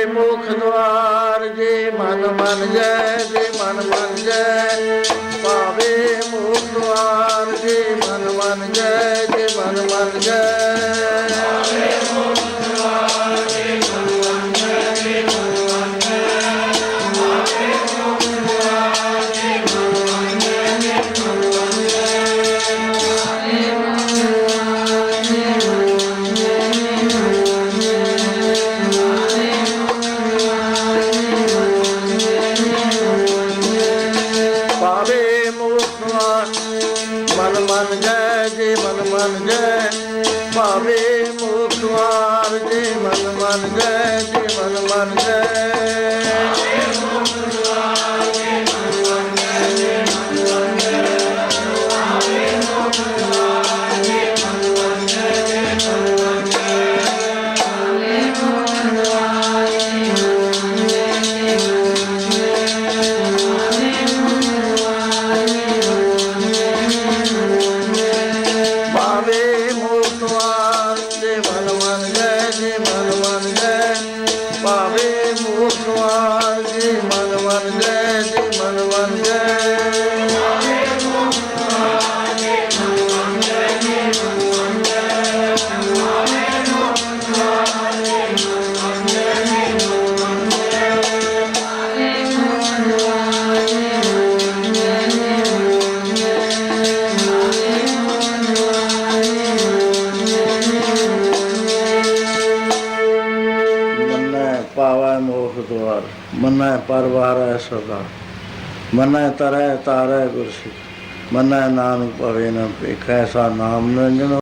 ਪਾਵੇ ਮੁਖ ਦਵਾਰ, ਜੇ ਮਨ ਮਨ ਜੈ ਜੇ ਮਨ ਮਨ ਜੈ ਪਾਵੇ ਮੁਖ ਦਵਾਰ, ਜੇ ਮਨ ਮਨ ਜੈ ਜੇ ਮਨ ਮਨ ਜੈ ਪਾਵੇ ਮੁਖਵਾ ਮਨ ਮਨ ਜੈ ਜੇ ਮਨ ਮਨ ਜੈ ਪਾਵੇ ਮੁਖਵਾਰ ਜੇ ਮਨ ਮਨ, ਜੈ ਜੇ ਮਨ ਮਨ। ਜੈ ਮੁਖਵਾਰ ਜੇ ਮਨ ਮਨ ਜੈ ਜੇ ਮਨ ਮਨ ਜੈ ਪਾਵੇ ਮੁਖਵਾਰ ਜੇ ਮਨ ਜੈ ਜੇ ਮਨ ਜੈ ਪਾਵੈ ਮੋਖ ਦੁਆਰ, ਮੰਨੈ ਪਰਵਾਰੈ ਸਦਾ। ਮੰਨੈ ਤਰੈ ਤਾਰੈ ਗੁਰਸਿ ਮਨੈ ਨਾਨਕ ਭਵੇ ਨ ਭੇਖੈ ਸਾ ਨਾਮ ਨਿਰੰਜਨ